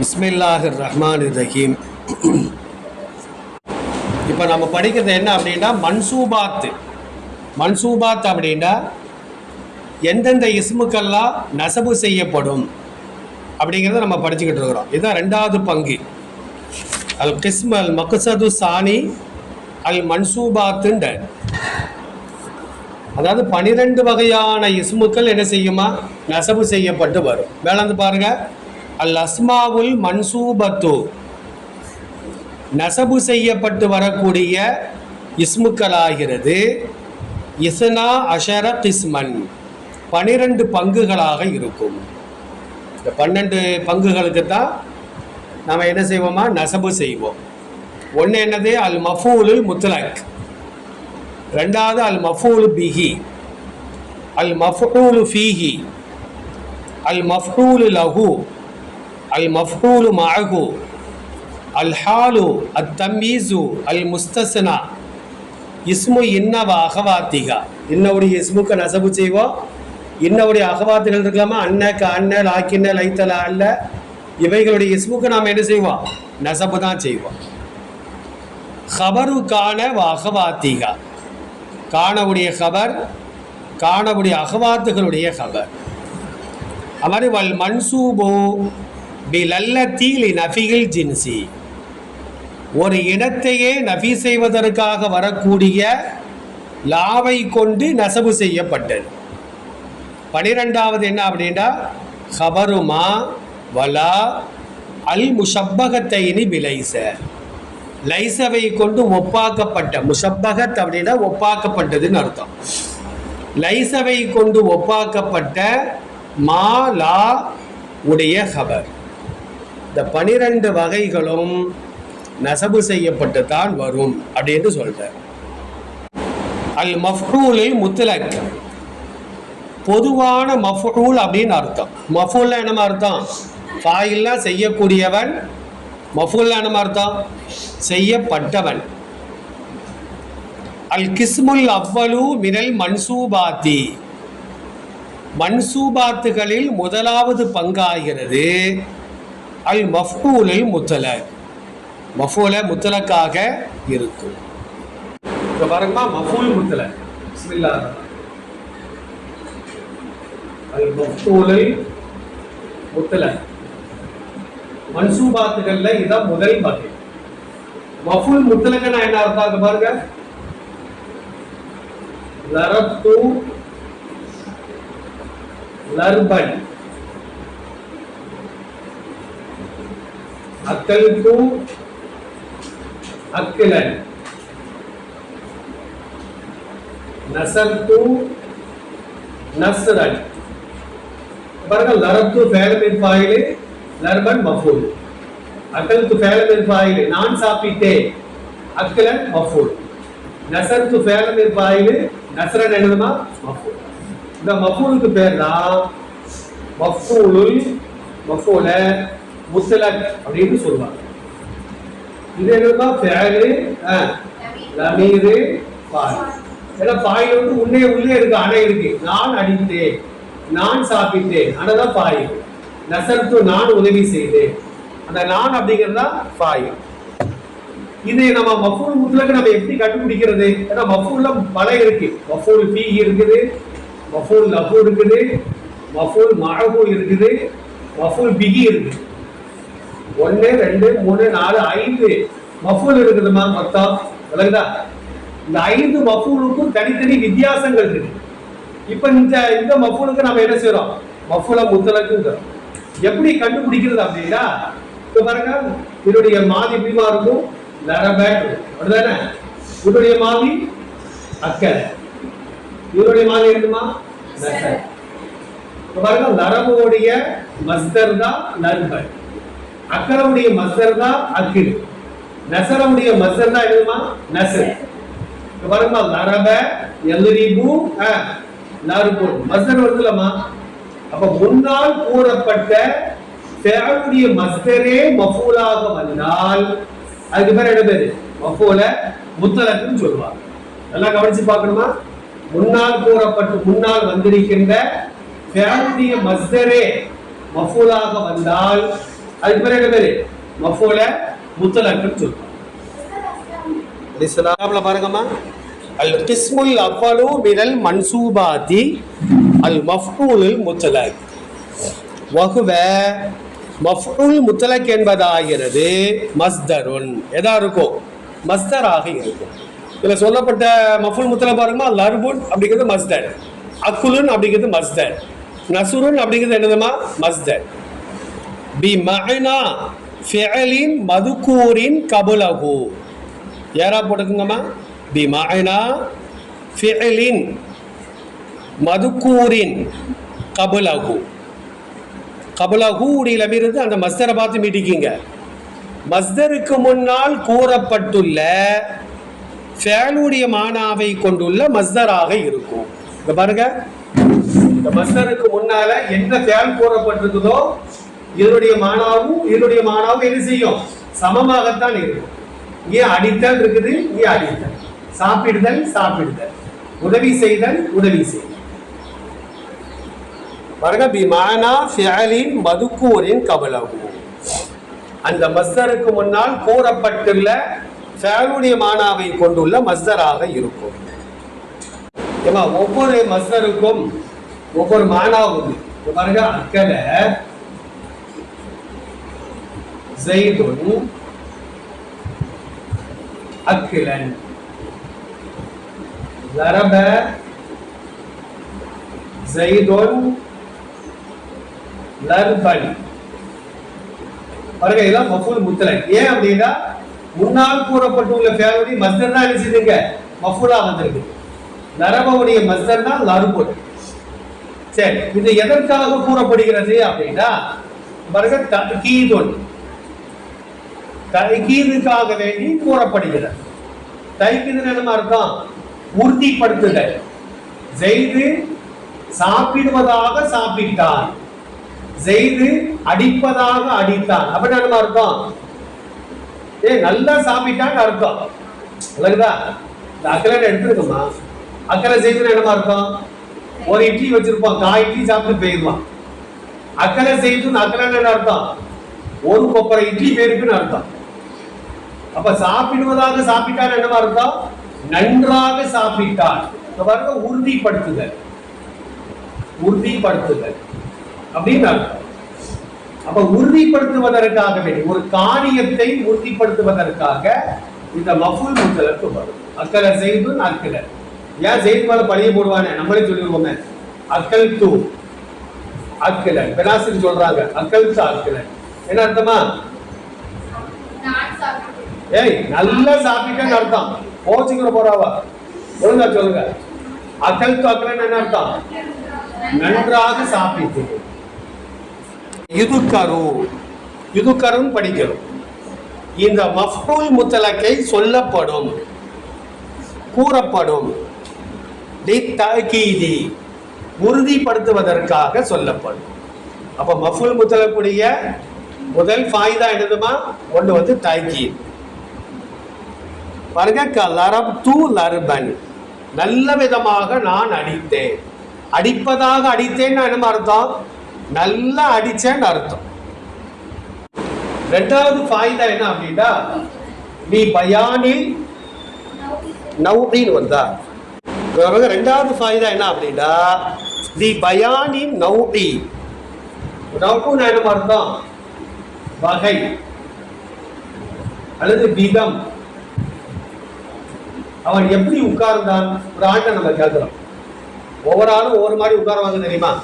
பிஸ்மில்லாஹ் ரஹ்மான் ரஹீம் இப்போ நம்ம படிக்கிறது என்ன அப்படின்னா மன்சூபாத் மன்சூபாத் அப்படின்னா எந்தெந்த இஸ்முக்கெல்லாம் நசபு செய்யப்படும் அப்படிங்கிறத நம்ம படிச்சுக்கிட்டு இருக்கிறோம். இதுதான் ரெண்டாவது பங்கு. அல் கிஸ்ம் அல் மக்சது சானி அல் மன்சூபாத்துண்ட அதாவது பனிரெண்டு வகையான இஸ்முக்கள் என்ன செய்யுமா? நசபு செய்யப்பட்டு வரும். வேளாந்து பாருங்கள் அல் அஸ்மாவுல் மன்சூபத்து. நசபு செய்யப்பட்டு வரக்கூடிய இஸ்முக்களாகிறது. இஸ்னா அஷர கிஸ்மன். பனிரெண்டு பங்குகளாக இருக்கும். இந்த பன்னெண்டு பங்குகளுக்கு தான் நாம் என்ன செய்வோமா? நசபு செய்வோம். ஒன்று என்னது? அல் மஃபூலுல் முத்லக். ரெண்டாவது அல் மஃபூல் பிஹி. அல் மஃபூலு ஃபீஹி. அல் மஃபூலு லஹு. அல் மஃபூலு மஹு அல் ஹாலு அத் தம்மீசு அல் முஸ்தஸ்னா இஸ்மு இன்னவா அகவாத்திகா இன்னவுடைய இஸ்முக்கு நசபு செய்வோம் இன்னவுடைய அகவாத்துகள் இருக்கலாமா க அன்ன லாக்கின்ன லைத்தலா அல்ல இவைகளுடைய இஸ்முக்கு நாம் என்ன செய்வோம்? நசபு தான் செய்வோம். ஹபரு காண அகவாத்திகா காணவுடைய ஹபர் காணவுடைய அகவாத்துகளுடைய ஹபர் அமர் வல் மன்சூபோ. பிலல்லத்தீலி நஃபிகில் ஜின்சி. ஒரு இனத்தையே நஃபி செய்வதற்காக வரக்கூடிய லாவை கொண்டு நசவு செய்யப்பட்டது. பனிரெண்டாவது என்ன அப்படின்னா ஹபருமா வலா அல் முஷப்பகத்தைனி பிலைச லைசவை கொண்டு ஒப்பாக்கப்பட்ட முஷப்பகத் அப்படின்னா ஒப்பாக்கப்பட்டதுன்னு அர்த்தம். லைசவை கொண்டு ஒப்பாக்கப்பட்ட மா லா உடைய ஹபர் இந்த பனிரெண்டு வகைகளும் நசபு செய்யப்பட்டு தான் வரும் அப்படின்னு சொல்கிறார் அல் மஃபூலில் முத்தலக். பொதுவான மஃபூல் அப்படின்னு அர்த்தம். மஃபூல்ல என்னமா அர்த்தம்? ஃபாயில்னா செய்யக்கூடியவன் மஃபூல்ல என்னமா அர்த்தம்? செய்யப்பட்டவன். அல் கிஸ்முல் அவ்வலு மினல் மன்சூபாத்தி. மன்சூபாத்துகளில் முதலாவது பங்காகிறது அல் மஃபூலில் முத்தல. மஃபூல முத்தலக்காக இருக்கும். இப்போ பாருங்கம்மா மஃபூல் முத்தல. பிஸ்மில்லா. அல் மஃபூலில் முத்தல. மன்சூபாத்துகள்ல இதான் முதல் வகை. மஃபூல் முத்தலக்கனா என்ன அர்த்தம் இருக்கு பாருங்க. லரத்து லர்பன். அக்கல்கு அக்கிலன் நசர்த்து நஸ்ரன் பாருங்க லரத்து ஃபேல் மின் ஃபாயிலு லர்பன் மஃபூல் அக்கல்து ஃபேல் மின் ஃபாயிலு நான் சாப்பிட்டேன் அக்கிலன் மஃபூல் நசர்த்து ஃபேல் மின் ஃபாயிலு நஸ்ரன் என்னதுமா மஃபூல் இந்த மஃபூலுக்கு பேர் தான் மஃபூலுல் மஃபூல முசலக் அப்படின்னு சொல்லுவாங்க. இது என்னதான் ஃபேலு லமீரு பாய். ஏன்னா பாயில் வந்து உள்ளே உள்ளே இருக்கு அணை இருக்கு. நான் அடித்தேன் நான் சாப்பிட்டேன். அணைதான் ஃபாயில் நசர்த்து நான் உதவி செய்தேன். அந்த நான் அப்படிங்கிறது தான் ஃபாயில் இது நம்ம மஃபூல் முத்துலக்கு நம்ம எப்படி கண்டுபிடிக்கிறது? ஏன்னா மஃபூல்ல பல இருக்கு. மஃபூல் பி இருக்குது மஃபூல் லஃபு இருக்குது மஃபூல் மழகு இருக்குது மஃபூல் பிகி இருக்குது. ஒன்று ரெண்டு மூணு நாலு ஐந்து மஃபூல் இருக்குதுமா மொத்தம். விளங்குதா? இந்த ஐந்து மஃபூலுக்கும் தனித்தனி வித்தியாசங்கள் இருக்கு. இப்ப இந்த இந்த மஃபூலுக்கு நம்ம என்ன செய்யறோம் மஃபூல முத்தலக்குங்கிறோம். எப்படி கண்டுபிடிக்கிறது அப்படின்னா இப்ப பாருங்க இதனுடைய மாதி எப்படிமா இருக்கும். லரபேட் அப்படிதானே? இதனுடைய மாதி அக்கல் இதனுடைய மாதி இருக்குமா நசர். இப்ப பாருங்க நரபுடைய மஸ்தர் தான் நண்பன் அக்கரவுடைய மஸ்தர் தான் அக்கில். நசரவுடைய மசர் தான் என்னதுமா நசர் பாருங்கம்மா நரப லரப எல்ரிபு லர்பு மஸ்தர் வருதுலமா அப்ப முன்னால் கூறப்பட்ட ஃபேலுடைய மஸ்தரே மஃபூலாக வந்தால் அதுக்கு பேர் என்ன பேரு? மஃபூல முத்தலக்குன்னு சொல்லுவாங்க. நல்லா கவனிச்சு பார்க்கணுமா? முன்னால் கூறப்பட்டு முன்னால் வந்திருக்கின்ற ஃபேலுடைய மஸ்தரே மஃபூலாக வந்தால் அதுக்கு பேர் என்ன பேரு? மஃபூல முத்தலக்குன்னு சொல்லுவோம் பாருங்கம்மா. அல் கிஸ்முல் அவ்வளு மினல் மன்சூபாதி அல் மஃபூலுல் முத்தலக். வகுவ மஃபூல் முத்தலக் என்பதாகிறது மஸ்தருன். எதா இருக்கும்? மஸ்தராக இருக்கும். இதில் சொல்லப்பட்ட மஃபுல் முத்தலக் பாருங்கம்மா லர்புன் அப்படிங்கிறது மஸ்தர். அக்குலுன் அப்படிங்கிறது மஸ்தர். நசுருன் அப்படிங்கிறது என்னதுமா மஸ்தர். பி மகனா ஃபிஅலின் மதுக்கூரின் கபுலகு யாரா போட்டுக்குங்கம்மா பி மகனா ஃபிஅலின் மதுக்கூரின் கபுலகு கபுலகு உடைய இருந்து அந்த மஸ்தரை பார்த்து மீட்டிக்கிங்க மஸ்தருக்கு முன்னால் கூறப்பட்டுள்ள ஃபேலுடைய மானாவை கொண்டுள்ள மஸ்தராக இருக்கும் இந்த பாருங்க. இந்த மஸ்தருக்கு முன்னால என்ன ஃபேல் கூறப்பட்டிருக்குதோ இதனுடைய மானாவும் இதனுடைய மானாவும் என்ன செய்யும்? சமமாகத்தான் இருக்கும். இங்கே அடித்தல் இருக்குது? இங்கே அடித்தல்? சாப்பிடுதல் சாப்பிடுதல். உதவி செய்தல் உதவி செய்தல். பாருங்க பிமானா ஃபியலின் மதுக்கூரின் கபலகு. அந்த மஸ்தருக்கு முன்னால் கூறப்பட்டுள்ள ஃபேலுடைய மானாவை கொண்டுள்ள மஸ்தராக இருக்கும். ஏமா ஒவ்வொரு மஸ்தருக்கும் ஒவ்வொரு மானாவும் உண்டு. பாருங்க அக்கலை ஜெய்துன் அக்கிலன் ضرب ஜெய்துன் லர்பன் பாருங்க இதெல்லாம் மஃபூல் முத்தலக் ஏன் அப்படின்னா முன்னால் கூறப்பட்டுள்ள ஃபேலுடைய மஸ்தர் தான் என்ன செய்யுதுங்க மஃபூலா வந்திருக்கு நரபவுடைய மஸ்தர் தான் லர்புன் சரி இது எதற்காக கூறப்படுகிறது அப்படின்னா பாருங்க தகீதுன் தைகீதுக்காக வேண்டி கூறப்படுகிறது. தைக்கீது என்ன அர்த்தம்? உறுதிப்படுத்துதல். செய்து சாப்பிடுவதாக சாப்பிட்டான். செய்து அடிப்பதாக அடித்தான். அப்படின்னு என்ன அர்த்தம்? ஏ நல்லா சாப்பிட்டான்னு அர்த்தம். விளக்குதா இந்த அக்கலை எடுத்துருக்கோமா அக்கறை செய்துன்னு என்னமா இருக்கும் ஒரு இட்லி வச்சிருப்பான் காய் இட்லி சாப்பிட்டு போயிடுவான். அக்கறை செய்துன்னு அக்கறை என்ன அர்த்தம்? ஒரு கொப்பரை இட்லி பேருக்குன்னு அர்த்தம். அப்ப சாப்பிடுவதாக சாப்பிட்டான் என்னவா அர்த்தம் நன்றாக சாப்பிட்டான் பாருங்க உறுதிப்படுத்துதல். உறுதிப்படுத்துதல். அப்படின்னு அப்ப உறுதிப்படுத்துவதற்காக வேண்டி ஒரு காரியத்தை உறுதிப்படுத்துவதற்காக இந்த மஃபூல் முத்தலுக்கு வரும். அக்கல செய்து அக்கல ஏன் செய்து மேல பழைய போடுவானே? நம்மளே சொல்லிடுவோமே. அக்கல் தூ. அக்கலன் பெனாசிக்கு சொல்றாங்க. அக்கல் தூ என்ன அர்த்தமா? ஏய் நல்லா சாப்பிட்டேன்னு அர்த்தம். கோச்சுக்கிற போறாவா? ஒழுங்கா சொல்லுங்க. அக்கல் தூ என்ன அர்த்தம்? நன்றாக சாப்பிட்டு இதுக்கரு இதுக்கரும் படிக்கிறோம் இந்த மஃபூல் முத்தலக்கை சொல்லப்படும். கூறப்படும். லித்தகீதி உறுதிப்படுத்துவதற்காக சொல்லப்படும். அப்ப மஃபுல் முத்தலக்குடைய முதல் ஃபாய்தா என்னதுமா? ஒன்று வந்து தாக்கீது பாருங்க க லரப் தூ லர்பன் நல்ல விதமாக நான் அடித்தேன். அடிப்பதாக அடித்தேன்னு என்ன அர்த்தம்? நல்லா அடிச்சேன்னு அர்த்தம். ரெண்டாவது ஃபாய்தா என்ன அப்படின்னா நீ பயானில் நௌபின்னு வந்தா. ரெண்டாவது ஃபாயிதா என்ன அப்படின்னா தி பயானின் நௌபி நௌபுன்னு என்ன அர்த்தம்? வகை. அல்லது விதம் அவன் எப்படி உட்கார்ந்தான்? ஒரு ஆட்டை நம்ம கேட்கிறோம். ஒவ்வொரு ஆளும் ஒவ்வொரு மாதிரி உட்காருவாங்க தெரியுமா?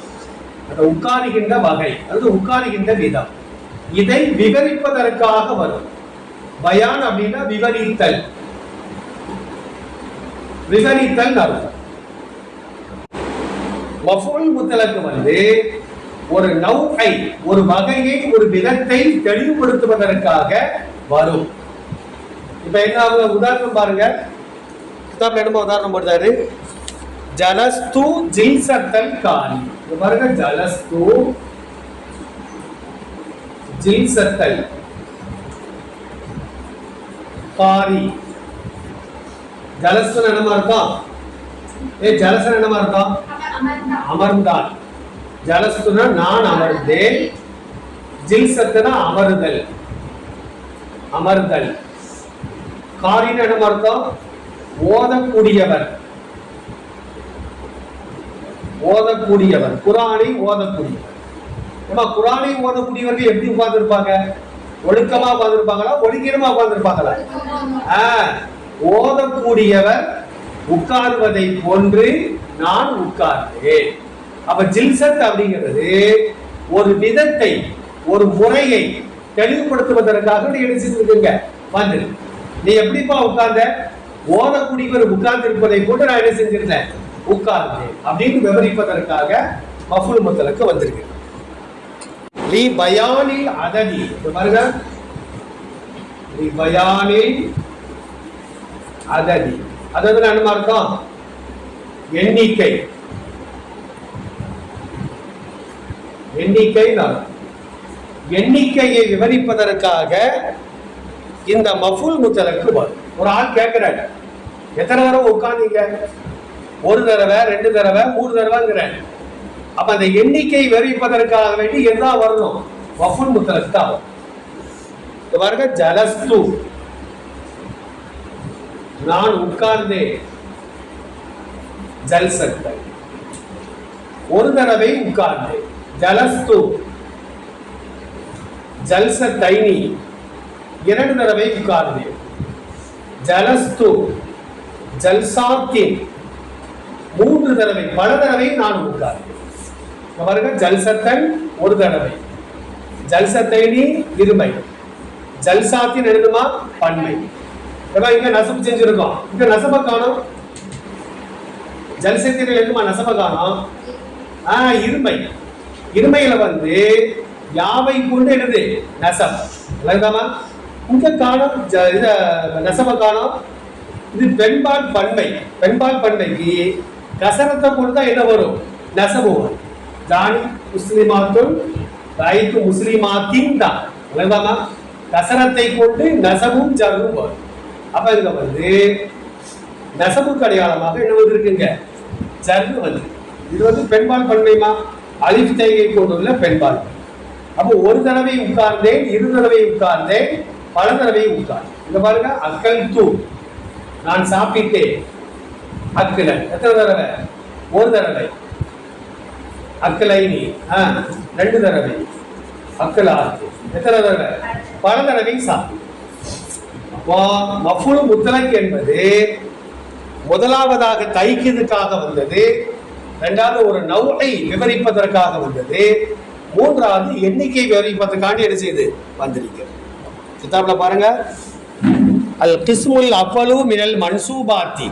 அந்த உட்காருகின்ற வகை அல்லது உட்காருகின்ற விதம். இதை விவரிப்பதற்காக வரும். பயான் அப்படின்னா விவரித்தல். விவரித்தல் அர்த்தம். மஃபூல் முத்தலக்கு வந்து ஒரு நௌகை ஒரு வகையை ஒரு விதத்தை தெளிவுபடுத்துவதற்காக வரும். இப்ப என்ன ஆகுது? உதாரணம் பாருங்க. கிதாப்ல என்னமோ உதாரணம் போடுறாரு. ஜலஸ்து ஜில்சத்தல் காரி இங்க பாருங்க ஜலஸ்து ஜில்சத்தல் காரி ஜலஸ்து என்னமா அர்த்தம் ஏ ஜலசன் என்னமா அர்த்தம் அமர்ந்தான் ஜலஸ்துனா நான் அமர்ந்தேன். ஜில்சத்துனா அமருதல். அமர்தல். காரின்னு என்னமா அர்த்தம் ஓதக்கூடியவர். ஓதக்கூடியவர். குரானை ஓதக்கூடியவர். ஏமா குரானை ஓதக்கூடியவர்கள் எப்படி உட்கார்ந்துருப்பாங்க? ஒழுக்கமா உட்கார்ந்துருப்பாங்களா? ஒழுங்கீனமா உட்கார்ந்துருப்பாங்களா? ஓதக்கூடியவர் உட்காருவதை போன்று நான் உட்கார்ந்தேன். அப்ப ஜில்சத் அப்படிங்கிறது ஒரு விதத்தை ஒரு முறையை தெளிவுபடுத்துவதற்காக நீ என்ன வந்து நீ எப்படிப்பா உட்கார்ந்த? ஓதக்கூடியவர் உட்கார்ந்து இருப்பதை போட்டு நான் என்ன செஞ்சிருந்தேன்? உட்கார்ந்தேன். அப்படின்னு விவரிப்பதற்காக மஃபுல் முத்தலுக்கு வந்திருக்கிறேன் லி பயானில் அததி பாருங்க. லி பயானில் அததி அதாவது என்ன அர்த்தம்? எண்ணிக்கை. எண்ணிக்கை நான். எண்ணிக்கையை விவரிப்பதற்காக இந்த மஃபுல் முத்தலுக்கு வரும் ஒரு ஆள் கேட்கிறாரு. எத்தனை தடவை உட்காந்தீங்க ஒரு தடவை ரெண்டு தடவை மூணு தடவைங்கிறேன் அப்ப அந்த எண்ணிக்கை விவரிப்பதற்காக வேண்டி என்ன வரணும்? மஃபுல் முத்தலுக்கு தான் பாருங்க ஜலஸ்து. நான் உட்கார்ந்தேன். ஜல்சத்தை ஒரு தடவை உட்கார்ந்தேன். ஜலஸ்து. தைனி. இரண்டு தடவை உட்கார்ந்தேன். ஜலஸ்து ஜல்சாத்தின் மூன்று தடவை பல தடவை நான் உட்கார்ந்தேன். இங்க பாருங்க ஜல்சத்தன் ஒரு தடவை. ஜல்சத்தைனி இருமை. ஜல்சாத்தின் எழுதுமா? பன்மை. ஏன்னா இங்க நசப்பு செஞ்சிருக்கோம். இங்க நசப காணும். ஜல்சத்தின் எழுதுமா? நசப காணும். ஆ இருமை. இருமையில வந்து யாவை கொண்டு எழுது? நசம் விளங்குதாமா இந்த காலம் ஜ- இத நசப காணும் இது பெண்பால் பன்மை பெண்பால் பன்மைக்கு கசரத்தை கொண்டு தான் என்ன வரும்? நெசவு வரும். ஜானி முஸ்லிமாத்துன் ரைத்து முஸ்லிமாத்தின் தான் விளங்குதாமா கசரத்தை கொண்டு நெசவும் ஜரும் வரும். அப்ப இங்க வந்து நசபுக்கு அடையாளமாக என்ன வந்திருக்குங்க? ஜர்னு வந்து இது வந்து பெண்பால் பன்மைமா அலிஃப் தேகை கொண்டுள்ள பெண்பால் அப்போ ஒரு தடவை உட்கார்ந்தேன் இரு தடவை உட்கார்ந்தேன் பல தடவை ஊத்தார் இந்த பாருங்க அக்கல் தூ. நான் சாப்பிட்டேன். அக்கல. எத்தனை தடவை? ஒரு தடவை. அக்கலைனி ஆ ரெண்டு தடவை. அக்கலா எத்தனை தடவை? பல தடவை சாப்பிட்டேன் அப்போ மஃபுல் முத்தலக் என்பது முதலாவதாக தைக்கிறதுக்காக வந்தது. ரெண்டாவது ஒரு நவுகை விவரிப்பதற்காக வந்தது. மூன்றாவது எண்ணிக்கை விவரிப்பதற்காண்டி என்ன செய்து? வந்திருக்கிறது. கிதாப்ல பாருங்க. அல் கிஸ்முல் அவ்வளு மினல் மன்சூபாத்தி.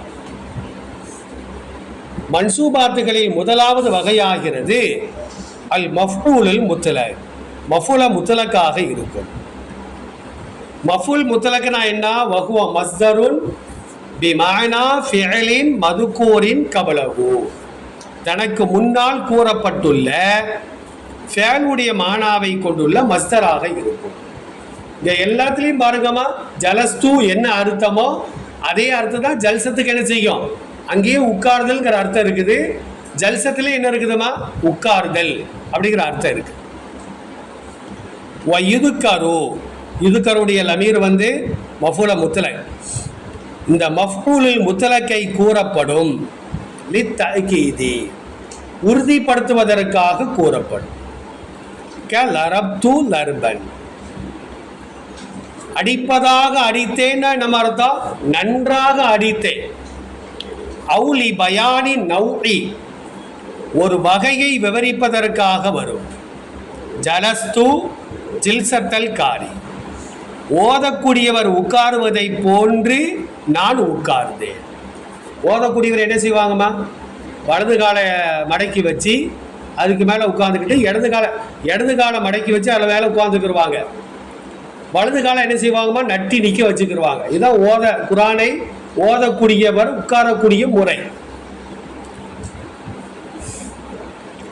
மன்சூபாத்துகளில் முதலாவது வகையாகிறது அல் மஃபூலுல் முத்தல. மஃபுல முத்தலக்காக இருக்கும். மஃபுல் முத்தலக்குனா என்ன? வகுவ மஸ்தருன் பிமானா ஃபியலின் மதுக்கூரின் கபலகு தனக்கு முன்னால் கூறப்பட்டுள்ள ஃபேனுடைய மானாவை கொண்டுள்ள மஸ்தராக இருக்கும். இந்த எல்லாத்துலேயும் பாருங்கம்மா. ஜலஸ்து என்ன அர்த்தமோ அதே அர்த்தம் தான் ஜல்சத்துக்கு என்ன செய்யும்? அங்கேயே உட்கார்தல்ங்கிற அர்த்தம் இருக்குது. ஜல்சத்துல என்ன இருக்குதுமா உட்கார்தல் அப்படிங்கிற அர்த்தம் இருக்கு. இதுக்கரு. இதுக்கருடைய லமீர் வந்து மஃபூல முத்தலக். இந்த மஃபூலில் முத்தலக்கை கூறப்படும். லித்தகீதி உறுதிப்படுத்துவதற்காக கூறப்படும். கே லரப்து லர்பன். அடிப்பதாக அடித்தேன்னா நம்ம அர்த்தம்? நன்றாக அடித்தேன். அவுலி பயானி நௌலி ஒரு வகையை விவரிப்பதற்காக வரும். ஜலஸ்து ஜில்சத்தல் காரி. ஓதக்கூடியவர் உட்காருவதை போன்று நான் உட்கார்ந்தேன். ஓதக்கூடியவர் என்ன செய்வாங்கம்மா? வலது காலை மடக்கி வச்சு அதுக்கு மேலே உட்காந்துக்கிட்டு இடது காலை இடது காலை மடக்கி வச்சு அதில் மேலே உட்காந்துக்கிருவாங்க வலது காலம் என்ன செய்வாங்கம்மா? நட்டி நிற்க வச்சுக்கிருவாங்க. இதான் ஓத குரானை ஓதக்கூடியவர் உட்காரக்கூடிய முறை.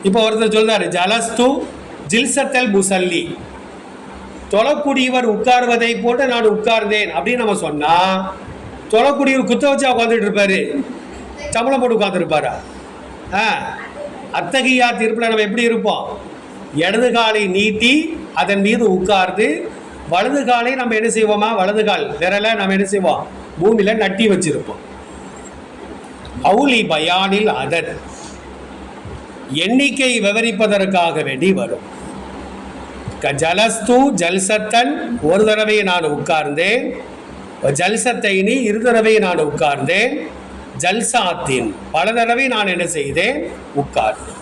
இப்போ ஒருத்தர் சொல்றாரு ஜலஸ்து ஜில்சத்தல் முசல்லி. தொழக்கூடியவர் உட்காருவதை போட்டு நான் உட்கார்ந்தேன் அப்படின்னு நம்ம சொன்னா தொழக்கூடியவர் குத்த வச்சா உட்காந்துட்டு இருப்பாரு. சம்பளம் போட்டு உட்காந்துருப்பாரா ஆ. அத்தகையா தீர்ப்பில் நம்ம எப்படி இருப்போம்? இடது காலை நீட்டி அதன் மீது உட்கார்ந்து வலது காலை நம்ம என்ன செய்வோமா? வலது கால் விரலை நம்ம என்ன செய்வோம்? பூமியில் நட்டி வச்சிருப்போம். அவுலி பயானில் அதன் எண்ணிக்கை விவரிப்பதற்காக வேண்டி வரும். ஜலஸ்து ஜல்சத்தன் ஒரு தடவை நான் உட்கார்ந்தேன். ஜல்சத்தைனி இரு தடவை நான் உட்கார்ந்தேன். ஜல்சாத்தின் பல தடவை நான் என்ன செய்தேன்? உட்கார்ந்தேன்.